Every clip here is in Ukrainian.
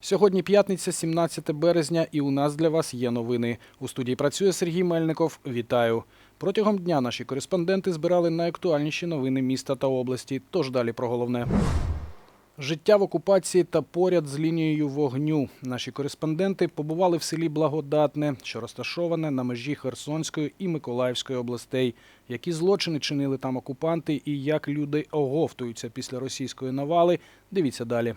Сьогодні п'ятниця, 17 березня, і у нас для вас є новини. У студії працює Сергій Мельников. Вітаю. Протягом дня наші кореспонденти збирали найактуальніші новини міста та області. Тож далі про головне. Життя в окупації та поряд з лінією вогню. Наші кореспонденти побували в селі Благодатне, що розташоване на межі Херсонської і Миколаївської областей. Які злочини чинили там окупанти і як люди оговтуються після російської навали. Дивіться далі.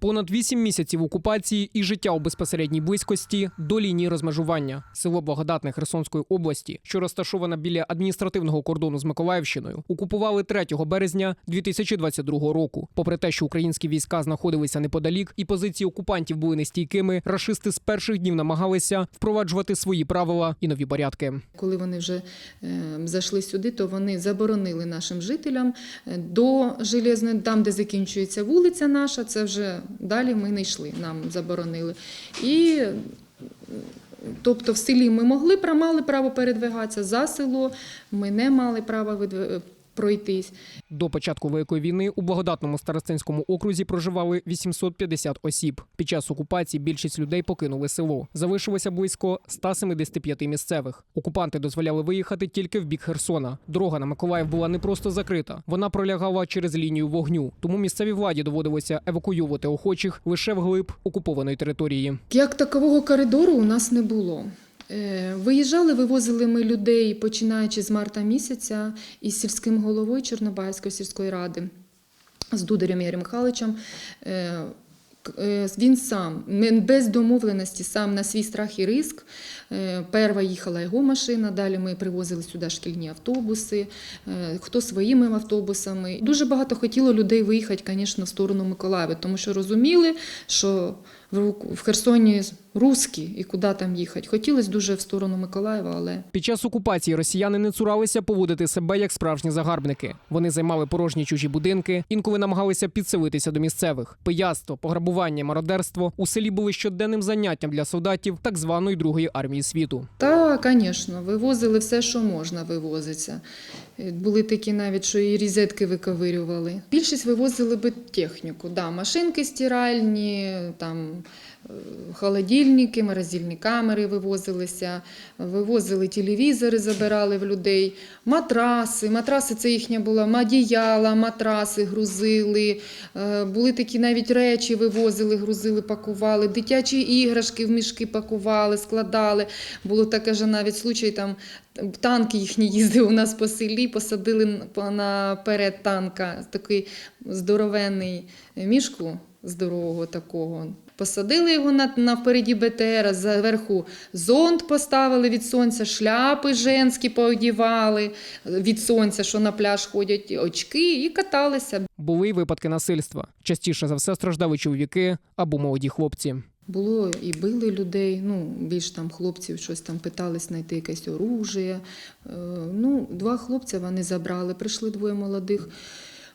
Понад вісім місяців окупації і життя у безпосередній близькості до лінії розмежування. Село Благодатне Херсонської області, що розташоване біля адміністративного кордону з Миколаївщиною, окупували 3 березня 2022 року. Попри те, що українські війська знаходилися неподалік і позиції окупантів були нестійкими, рашисти з перших днів намагалися впроваджувати свої правила і нові порядки. Коли вони вже е, зайшли сюди, то вони заборонили нашим жителям е, до железної, там, де закінчується вулиця наша, це вже далі ми не йшли, нам заборонили. І тобто в селі ми могли мали право передвигатися за село, ми не мали права пройтись. До початку великої війни у благодатному старостинському окрузі проживали 850 осіб. Під час окупації більшість людей покинули село. Залишилося близько 175 місцевих. Окупанти дозволяли виїхати тільки в бік Херсона. Дорога на Миколаїв була не просто закрита, вона пролягала через лінію вогню. Тому місцевій владі доводилося евакуювати охочих лише вглиб окупованої території. Як такового коридору у нас не було. Е, Виїжджали, вивозили ми людей, починаючи з марта місяця, із сільським головою Чорнобайської сільської ради, з Дударем Ігорем Михайловичем. Е, е, Він сам, без домовленості, сам на свій страх і риск. Перша їхала його машина, далі ми привозили сюди шкільні автобуси, хто своїми автобусами. Дуже багато хотіло людей виїхати, звісно, в сторону Миколаєва, тому що розуміли, що в Херсоні русські і куди там їхати. Хотілося дуже в сторону Миколаєва, але Під час окупації росіяни не цуралися поводити себе як справжні загарбники. Вони займали порожні чужі будинки, інколи намагалися підселитися до місцевих. Пияцтво, пограбування, мародерство у селі були щоденним заняттям для солдатів так званої другої армії світу. та, звісно, вивозили все, що можна вивозиться. Були такі навіть, що і різетки виковирювали. Більшість вивозили би техніку. Да, машинки стиральні, там холодильники, морозильні камери вивозилися, вивозили телевізори, забирали в людей, матраси. Матраси це їхня була мадіяла, матраси грузили. Е, Були такі навіть речі вивозили, грузили, пакували, дитячі іграшки в мішки пакували, складали. Було таке ж навіть случай, там танки їхні їздили у нас по селі, посадили наперед танка такий здоровенний мішку здорового такого. Посадили його на, на впереді БТР, зверху зонт поставили від сонця, шляпи женські поодівали від сонця, що на пляж ходять, очки, і каталися. Були й випадки насильства. Частіше за все страждали чоловіки або молоді хлопці. Було і били людей, ну, більш там хлопців щось там питались знайти якесь оружие. Е, Ну, два хлопця вони забрали, прийшли двоє молодих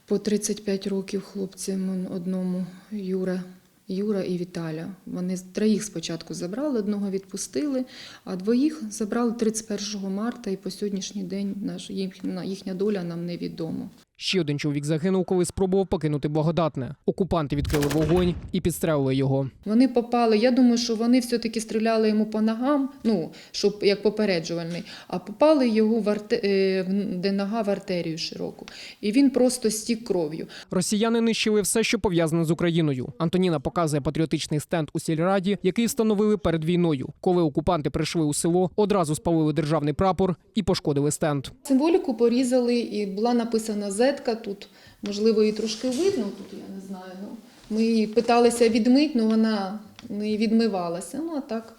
по 35 років хлопцям одному Юра. Юра і Віталя. Вони троїх спочатку забрали, одного відпустили, а двоїх забрали 31 марта, і по сьогоднішній день наш, їхня доля нам невідома. Ще один чоловік загинув, коли спробував покинути благодатне. Окупанти відкрили вогонь і підстрелили його. Вони попали. Я думаю, що вони все-таки стріляли йому по ногам, ну щоб як попереджувальний, а попали його в арте, е, в- де нога в артерію широку. І він просто стік кров'ю. Росіяни нищили все, що пов'язане з Україною. Антоніна показує патріотичний стенд у сільраді, який встановили перед війною. Коли окупанти прийшли у село, одразу спалили державний прапор і пошкодили стенд. Символіку порізали, і була написана зетка тут. Можливо, її трошки видно тут, я не знаю. Ну, ми її питалися відмити, але вона не відмивалася. Ну а так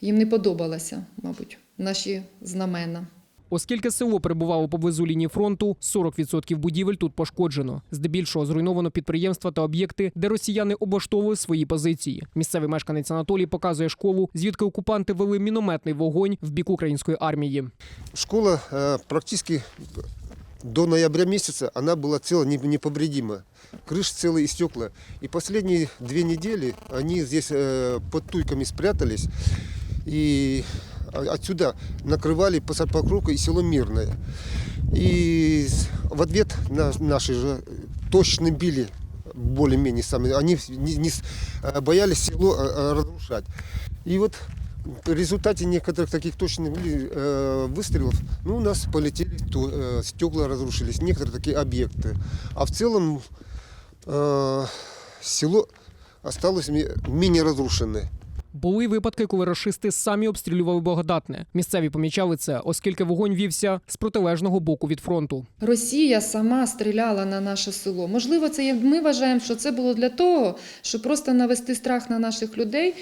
їм не подобалося, мабуть, наші знамена. Оскільки село перебувало поблизу лінії фронту, 40% будівель тут пошкоджено. Здебільшого зруйновано підприємства та об'єкти, де росіяни облаштовували свої позиції. Місцевий мешканець Анатолій показує школу, звідки окупанти вели мінометний вогонь в бік української армії. Школа э, практически до ноября месяца она была цела, не- неповредима. Крыша целая и стекла. И последние две недели они здесь э, под туйками спрятались. И отсюда накрывали посад покровка и село Мирное. И в ответ на наши же точно били более-менее сами, они не, не э, боялись село э, разрушать. И вот в результате некоторых таких точных э, выстрелов, ну, у нас полетели, то, э, стекла разрушились, некоторые такие объекты. А в целом э, село осталось ми- менее разрушенное. Були випадки, коли рашисти самі обстрілювали благодатне. Місцеві помічали це, оскільки вогонь вівся з протилежного боку від фронту. Росія сама стріляла на наше село. Можливо, це є- ми вважаємо, що це було для того, щоб просто навести страх на наших людей,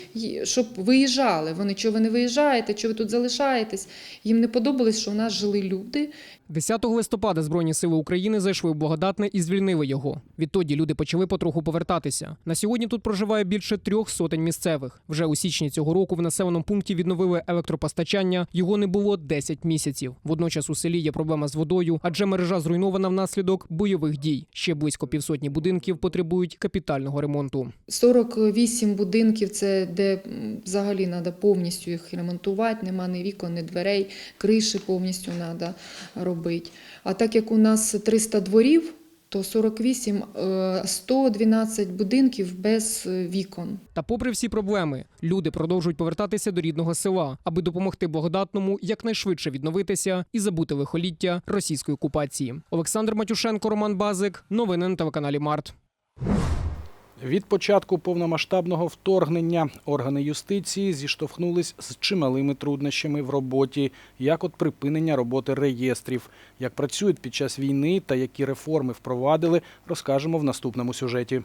щоб виїжджали. Вони чого ви не виїжджаєте, чого ви тут залишаєтесь. Їм не подобалось, що в нас жили люди, 10 листопада Збройні сили України зайшли в благодатне і звільнили його. Відтоді люди почали потроху повертатися. На сьогодні тут проживає більше трьох сотень місцевих. Вже у січні цього року в населеному пункті відновили електропостачання. Його не було 10 місяців. Водночас у селі є проблема з водою, адже мережа зруйнована внаслідок бойових дій. Ще близько півсотні будинків потребують капітального ремонту. 48 будинків це де взагалі треба повністю їх ремонтувати, нема ні вікон, ні дверей, криші повністю треба робити. А так як у нас 300 дворів, то 48, е, 112 будинків без е, вікон. Та, попри всі проблеми, люди продовжують повертатися до рідного села, аби допомогти благодатному якнайшвидше відновитися і забути лихоліття російської окупації. Олександр Матюшенко, Роман Базик. Новини на телеканалі Март. Від початку повномасштабного вторгнення органи юстиції зіштовхнулись з чималими труднощами в роботі, як от припинення роботи реєстрів, як працюють під час війни та які реформи впровадили, розкажемо в наступному сюжеті.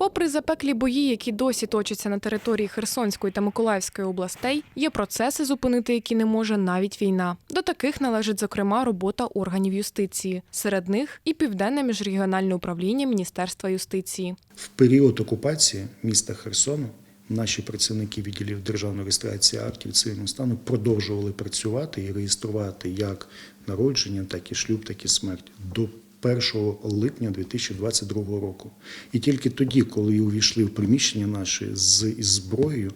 Попри запеклі бої, які досі точаться на території Херсонської та Миколаївської областей, є процеси, зупинити які не може навіть війна. До таких належить зокрема робота органів юстиції. Серед них і південне міжрегіональне управління Міністерства юстиції. В період окупації міста Херсону наші працівники відділів державної реєстрації актів цивільного стану продовжували працювати і реєструвати як народження, так і шлюб, так і смерть до 1 липня 2022 року. І тільки тоді, коли увійшли в приміщення наші з із зброєю,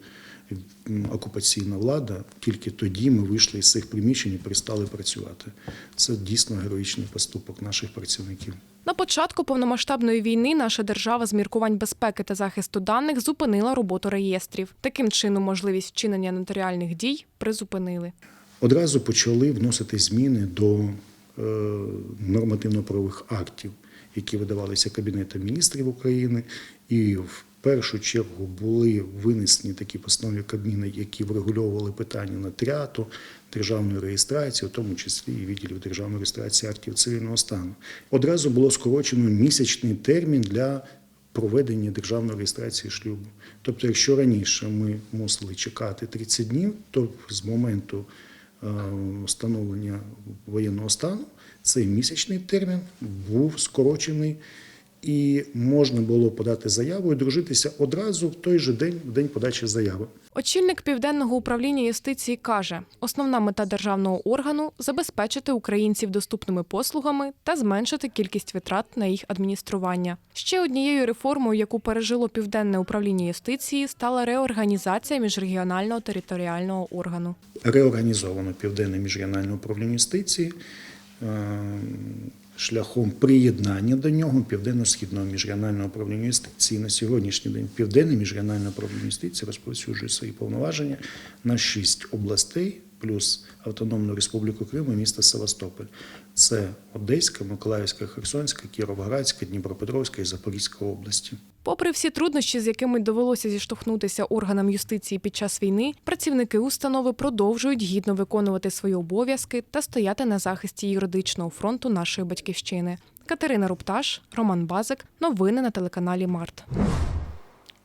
окупаційна влада, тільки тоді ми вийшли із цих приміщень і перестали працювати. Це дійсно героїчний поступок наших працівників. На початку повномасштабної війни наша держава з міркувань безпеки та захисту даних зупинила роботу реєстрів. Таким чином, можливість вчинення нотаріальних дій призупинили. Одразу почали вносити зміни до нормативно-правових актів, які видавалися Кабінетом міністрів України, і в першу чергу були винесені такі постанови Кабміну, які врегульовували питання нотаріату, державної реєстрації, у тому числі і відділів державної реєстрації актів цивільного стану. Одразу було скорочено місячний термін для проведення державної реєстрації шлюбу. Тобто, якщо раніше ми мусили чекати 30 днів, то з моменту е, встановлення воєнного стану цей місячний термін був скорочений. І можна було подати заяву і дружитися одразу в той же день, в день подачі заяви. Очільник південного управління юстиції каже: основна мета державного органу забезпечити українців доступними послугами та зменшити кількість витрат на їх адміністрування. Ще однією реформою, яку пережило південне управління юстиції, стала реорганізація міжрегіонального територіального органу. Реорганізовано Південне міжрегіональне управління юстиції е, шляхом приєднання до нього Південно-Східного міжрегіонального управління юстиції. На сьогоднішній день Південне міжрегіональне управління юстиції розповсюджує свої повноваження на шість областей плюс Автономну Республіку Крим і місто Севастополь. Це Одеська, Миколаївська, Херсонська, Кіровоградська, Дніпропетровська і Запорізька області. Попри всі труднощі, з якими довелося зіштовхнутися органам юстиції під час війни, працівники установи продовжують гідно виконувати свої обов'язки та стояти на захисті юридичного фронту нашої батьківщини. Катерина Рупташ, Роман Базик. Новини на телеканалі Март.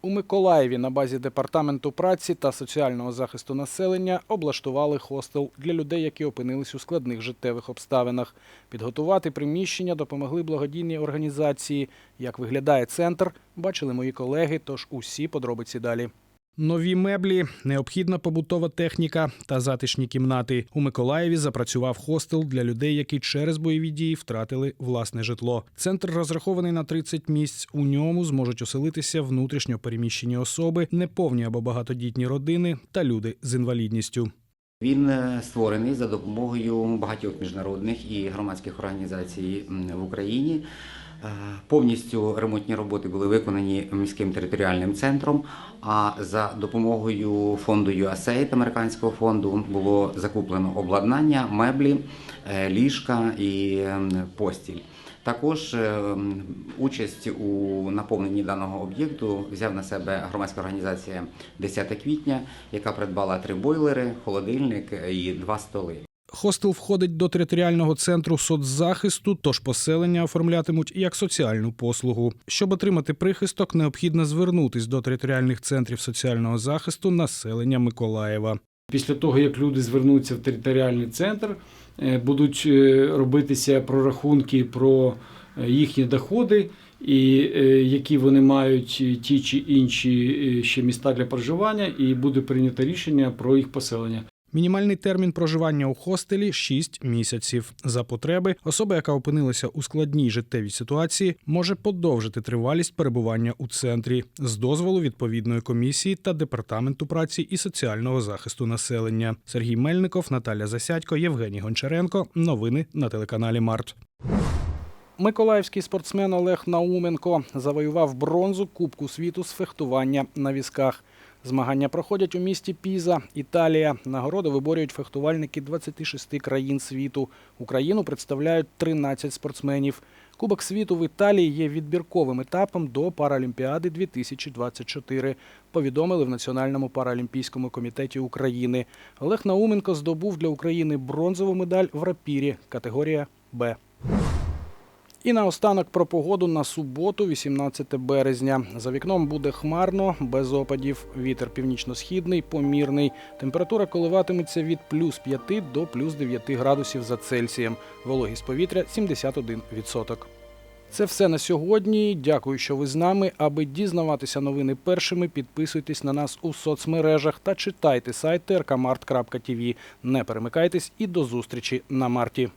У Миколаєві на базі департаменту праці та соціального захисту населення облаштували хостел для людей, які опинились у складних життєвих обставинах. Підготувати приміщення допомогли благодійні організації. Як виглядає центр, бачили мої колеги. Тож усі подробиці далі. Нові меблі, необхідна побутова техніка та затишні кімнати. У Миколаєві запрацював хостел для людей, які через бойові дії втратили власне житло. Центр розрахований на 30 місць. У ньому зможуть оселитися внутрішньо переміщені особи, неповні або багатодітні родини та люди з інвалідністю. Він е, створений за допомогою багатьох міжнародних і громадських організацій в Україні. Е, Повністю ремонтні роботи були виконані міським територіальним центром. А за допомогою фонду USAID, американського фонду, було закуплено обладнання, меблі, е, ліжка і ем, постіль. Також е, участь у наповненні даного об'єкту взяв на себе громадська організація 10 квітня, яка придбала три бойлери, холодильник і два столи. Хостел входить до територіального центру соцзахисту, тож поселення оформлятимуть як соціальну послугу. Щоб отримати прихисток, необхідно звернутись до територіальних центрів соціального захисту населення Миколаєва. Після того, як люди звернуться в територіальний центр, е, будуть е, робитися прорахунки про е, їхні доходи і які вони мають ті чи інші ще міста для проживання, і буде прийнято рішення про їх поселення. Мінімальний термін проживання у хостелі 6 місяців. За потреби особа, яка опинилася у складній життєвій ситуації, може подовжити тривалість перебування у центрі з дозволу відповідної комісії та департаменту праці і соціального захисту населення. Сергій Мельников, Наталя Засядько, Євгеній Гончаренко. Новини на телеканалі Март. Миколаївський спортсмен Олег Науменко завоював бронзу Кубку світу з фехтування на візках. Змагання проходять у місті Піза, Італія. Нагороди виборюють фехтувальники 26 країн світу. Україну представляють 13 спортсменів. Кубок світу в Італії є відбірковим етапом до Паралімпіади 2024, повідомили в Національному паралімпійському комітеті України. Олег Науменко здобув для України бронзову медаль в рапірі, категорія Б. І наостанок про погоду на суботу, 18 березня. За вікном буде хмарно, без опадів. Вітер північно-східний, помірний. Температура коливатиметься від плюс 5 до плюс 9 градусів за Цельсієм. Вологість повітря 71%. Це все на сьогодні. Дякую, що ви з нами. Аби дізнаватися новини першими, підписуйтесь на нас у соцмережах та читайте сайт rkmart.tv. Не перемикайтесь і до зустрічі на марті.